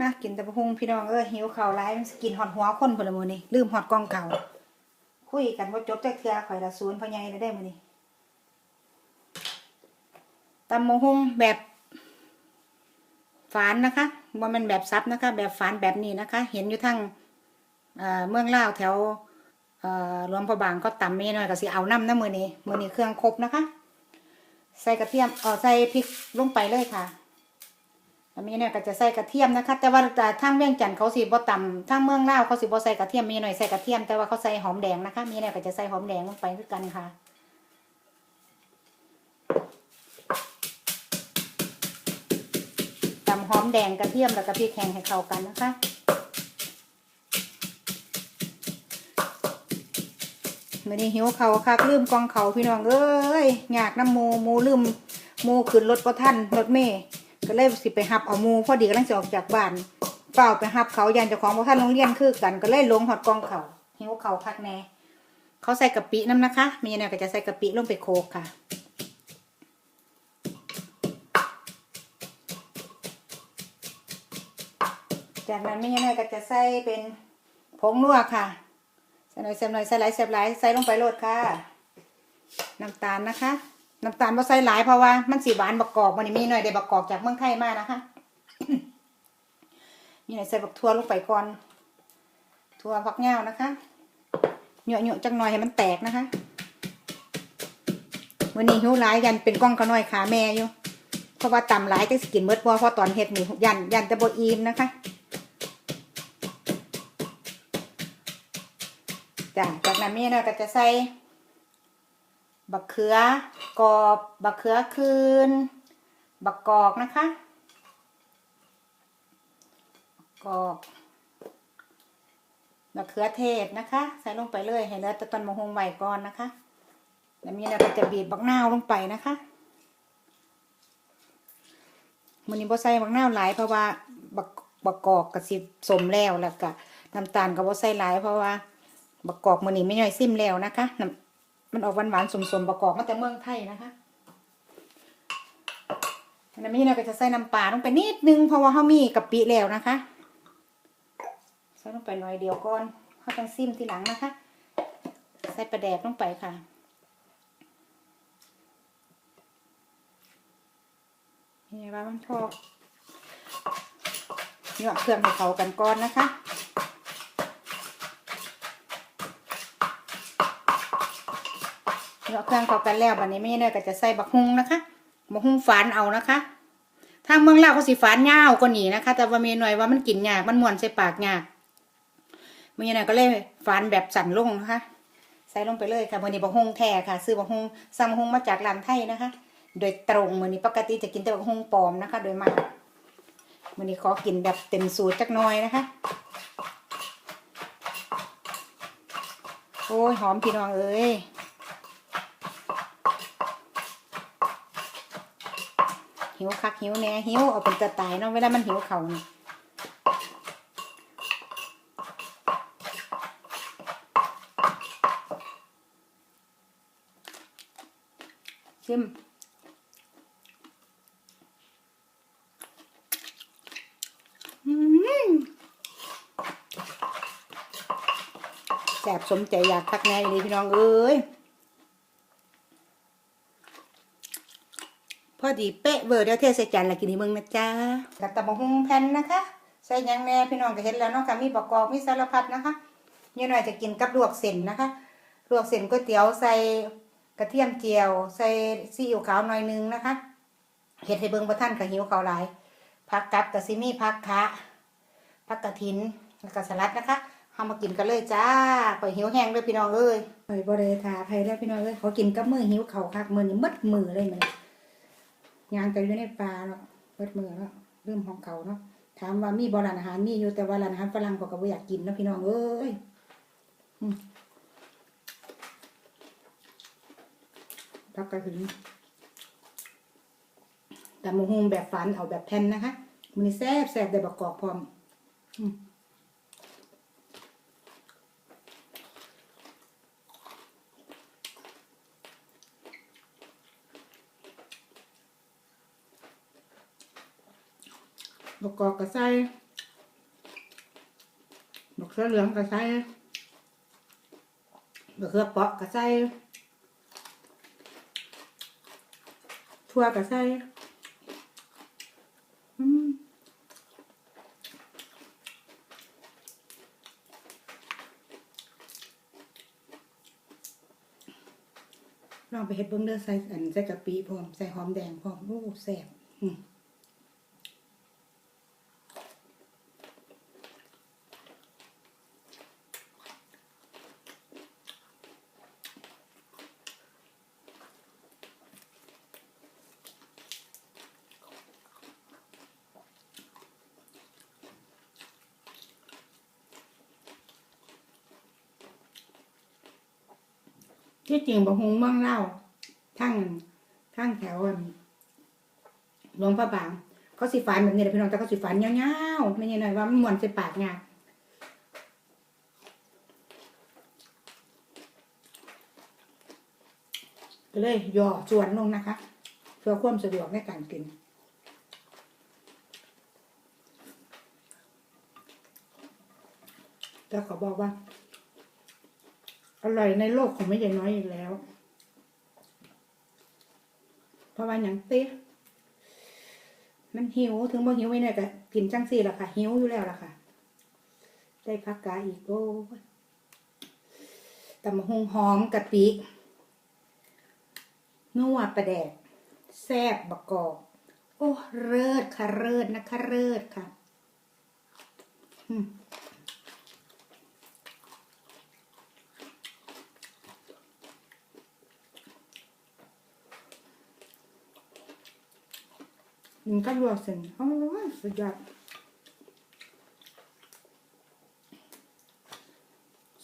มากินแต่บะฮุงพี่น้องเอ้ยหิวเข้าวหลายมันกินหอดหัวคนพละมื้อนี้ลืมหอดกองเก่าคุยกันบ่จบจักเทือข่อยละศูนย์พ่อใหญ่ได้มือนี้ตำบะฮุงแบบฝานนะคะบ่แม่นแบบซับนะคะ แบบฝานแบบนี้นะคะ เห็นอยู่ทางเมืองล่าวแถวเอ่อหลวงพระบางก็ตำไม่น้อยก็สิเอาน้ำนะมือนี้มือนี้เครื่องครบนะคะ ใส่กระเทียมเออใส่พริกลงไปเลยค่ะ อันนี้เนี่ยก็จะใส่กระเทียมนะคะ แต่ว่าทางเวียงจันทน์เขาสิบ่ตำทางเมืองลาวเขาสิบ่ใส่กระเทียมมีหน่อยใส่กระเทียมแต่ว่าเขาใส่หอมแดงนะคะ มีเนี่ยก็จะใส่หอมแดงลงไปด้วยกันค่ะตำหอมแดงกระเทียมแล้วก็พริกแห้งให้เข้ากันนะคะมื่อนี้หิวเขาคักลืมกองเขาพี่น้องเอ้ยอยากน้ำมูมูลืมมูขึ้นรถประทันรถเมย์ ก็เลยสิไปหับเอาหมูพอดีกำลังจะออกจากบ้านเปล่าไปหับเขายันเจ้าของประทันโรงเรียนคือกันก็เลยลงหอดกองเขาหิวเขาวคักแน่เขาใส่กะปิน้ำนะคะมีเนี่ยก็จะใส่กะปิลงไปโคกค่ะจากนั้นไม่ยังไงก็จะใส่เป็นผงนัวค่ะใส่หน่อยใส่หน่อยใส่หลายใส่หลายใส่ลงไปโลดค่ะ น้ำตาลนะคะ น้ำตาลบ่ใส่หลายเพราะว่ามันสีหวานบักกอกมันนี่มีหน่อยได้บักกอกจากเมืองไทยมากนะคะนี่หน่อยใส่บักทั่วลงไปก่อนทั่วผักเงานะคะเหยอะๆจังหน่อยให้มันแตกนะคะวันนี้หิวหลายยันเป็นกล้องกระน้อยขาแม่อยู่เพราะว่าตำหลายจะสกินเมื่อพอพอตอนเห็ดนี่ยันยันจะบอิ่มนะคะจ้ะจากนั้นนี่นะก็จะใส่ บักเขือกรอบบักเขือคืน บักกอกนะคะกอกบักเขือเทศนะคะ ใส่ลงไปเลยให้เหลือต่ต้นมะฮงไว้ก่อนนะคะแล้วนี่เราก็จะบีบบักนาวลงไปนะคะมันนี้บ่ใส่บักนาวหลายเพราะว่าบักบักกอกกับสิสมแล้วแล้วก็น้ำตาลก็บ่ใส่หลายเพราะว่าบักกอกมันนี่ไม่ย่อยซิมแล้วนะคะ มันออกหวานหวานๆสมๆบักอกมาแต่เมืองไทยนะคะอันนี้เราก็จะใส่น้ำปลาลงไปนิดนึงเพราะว่าเขามีกะปิแล้วนะคะใส่ลงไปหน่อยเดียวก่อนเขาต้องซิมทีหลังนะคะ ใส่ปลาแดกลงไปค่ะนี่ว่ามันพอเหยาะเครื่องให้เขากันก่อนนะคะ เราเครื่องเข้ากันแล้วบัดนี้ไม่เนยก็จะใส่บักฮุงนะคะบักฮุงฝานเอานะคะ ทางเมืองลาวเขาสิฝานยาวกว่านี้นะคะ แต่ว่าเมหน่อยว่ามันกินยากมันม่วนใส่ปากยากไม่เนยก็เลยฝานแบบสั่นลงนะคะ ใส่ลงไปเลยค่ะวันนี้บักฮุงแท้ค่ะ ซื้อบักฮุงสั่งบักฮุงมาจากร้านไทยนะคะ โดยตรงมือนี้ปกติจะกินแต่บักฮุงปลอมนะคะ โดยมากมือนี้ขอกินแบบเต็มสูตรจักน่อยนะคะโอ้ยหอมพี่น้องเอ้ย หิวคักหิวแน่หิวเอาเป็นตะตายเนาะเวลามันหิวเขานี่ชิมแสบสมใจอยากคักแน่เลยพี่น้องเอ้ย พ อดีเป๊ะเวอร์เดี๋ยวเทใส่จานละกินให้มึงนะจ๊ะกับตะบะฮุงแผ่นนะคะ ใส่หยังแน่พี่น้องก็เห็นแล้วเนาะค่ะมีประกอบมีสารพัดนะคะเนี่ยหน่อยจะกินกับลวกเส้นนะคะลวกเส้นก๋วยเตี๋ยวใส่กระเทียมเจียว ใส่ซีอิ๊วขาวหน่อยนึงนะคะเห็ดให้เบิ่งบ่ท่านกับหิวเขาวหลายผักกับกับซิมีผักคะผักกระถินแล้วก็สลัดนะคะเฮามากินกันเลยจ้าข่อยหิวแห้งเลยพี่น้องเอ้ยเฮ้ยบ่ได้ทาไผแล้วพี่น้องเอ้ยขอกินกับมือหิวเขาวคักมือนี่มืดมือเลยมื้อนี้ ยางกันอยู่ในป่าเนาะเปิดมือแล้วเริ่มของเขาเนาะถามว่ามีบร้านอาหารมีอยู่แต่ว่าร้านอาหารฝรั่งก็ก็บ่อยากกินเนาะพี่น้องเอ้ยพักกระถึงแต่มะฮุงแบบฝันเอาแบบแผ่นนะคะมันแซ่บแซ่บได้บักกอกพร้อม อืม บกกอกก็ใส่มะเขือเหลืองก็ใส่มะเขือเปาะก็ใส่ถั่วก็ใส่อืมลองไปเฮ็ดเบิ่งเด้อใส่อันใส่กะปิพร้อมใส่หอมแดงพร้อมโอ้แซ่บอืม ที่จริงบะฮงเมืองเล่าทั้งทั้งแถวหลวงพระบางเขาสิฝันแบบนี้แหละพี่น้องแต่เขาสิฝันยาๆไม่ใช่หน่อยว่ามันมวนใส่ปากไงก็เลยย่อส่วนลงนะคะ เพื่อความสะดวกในการกินแล้วขาบอกว่า อร่อยในโลกของไม่ใช่น้อยอีกแล้ว เพราะว่าอย่างเต้มันหิวถึงบ่หิวไม่ได้ก็กินจังสี่ละค่ะ หิวอยู่แล้วละค่ะ ได้พักกาอีกโอ้ตำมะฮงหอมกะปินัวประแดกแซ่บบักกอกโอ้เลิศค่ะเลิศนะคะเลิศค่ะ อืม มันก็ลวกเส้นโอ้ยสุดยอด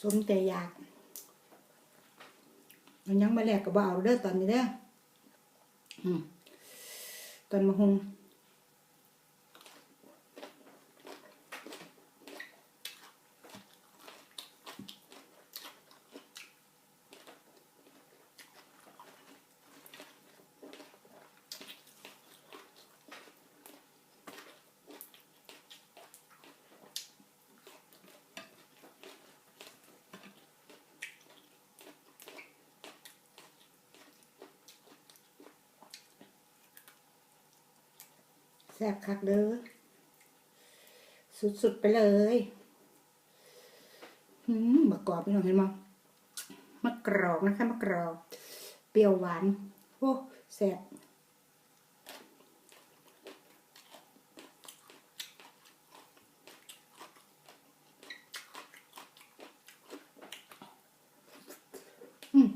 สมใจอยากมันยังมาแลกกับบ่เอาเด้อตอนนี้เด้อตอนมาหุง แซ่บคักเด้อ สุดๆไปเลยหืมมะกรอบพี่น้องเห็นมั้ยมะกรอกนะคะมะกรอก เปรี้ยวหวาน โอ้แซ่บอืม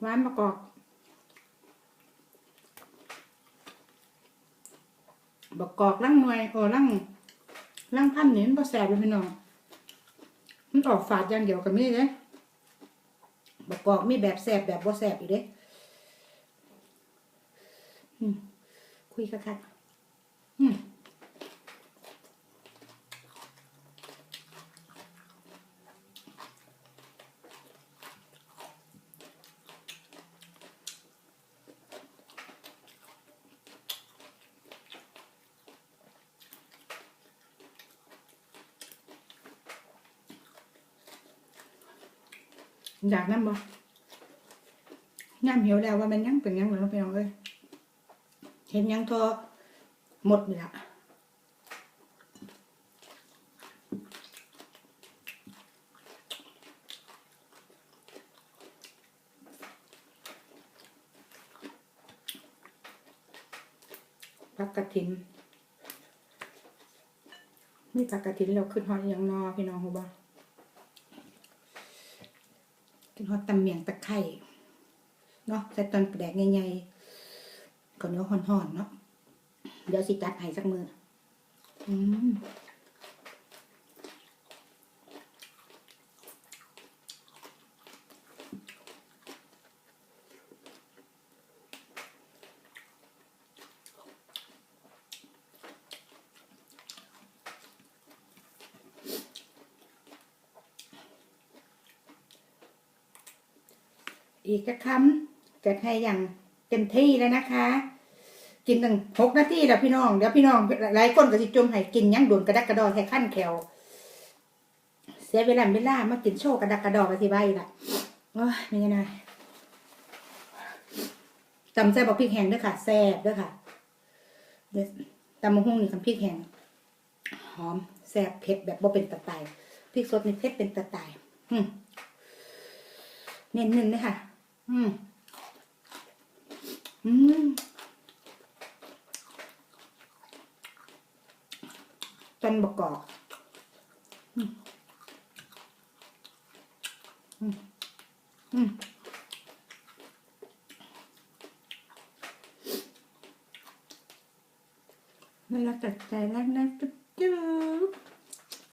หวานมะกอกบกกอกลังหน่วยโอ้ลังลังพันนี่มันบ่แสบเลยพี่น้องมันออกฝาดอย่างเดียวกับมีเลยบกกอกมีแบบแสบแบบบ่แสบอีกเด้คุยกันค่ะอืม อยากนั่นบ่ย่ำหิวแล้วว่ามันยังเป็นยังเหมือนพี่น้องเอ้ยเห็นยังทอหมดเลยละผักกระถิน มีผักกระถินเราขึ้นหอยยังนอพี่น้องหูบ่กิ นฮอดตำเมียงตะไคร่เนาะใส่ตอนแดกใหญ่ๆข้าวเหนียวห่อนๆเนาะเดี๋ยวสิจัดให้สักมืออืม อีกสักคำจัดให้อย่างเต็มที่แล้วนะคะ กินตั้งหกนาทีแล้วพี่น้องเดี๋ยวพี่น้องหลายคนก็สิจมให้กินยังโดนกระดักกระดอแค่ขั้นแขวเสียเวลาเวลามากินโชว์กระดักกระดอกระที่ใบละโอ้ยไม่ยังไงตำแซ่บบอกพริกแห้งด้วยค่ะแซ่บด้วยค่ะตำมะฮุ่งนี่กับพริกแห้งหอมแซ่บเผ็ดแบบบ่เป็นตะไตพริกสดนี่เผ็ดเป็นตะไตอืมเน้นๆเลยค่ะ อืม อืมจันบกอกอืม อืม อืมเวลาตัดใจแล้วนะจุ๊บ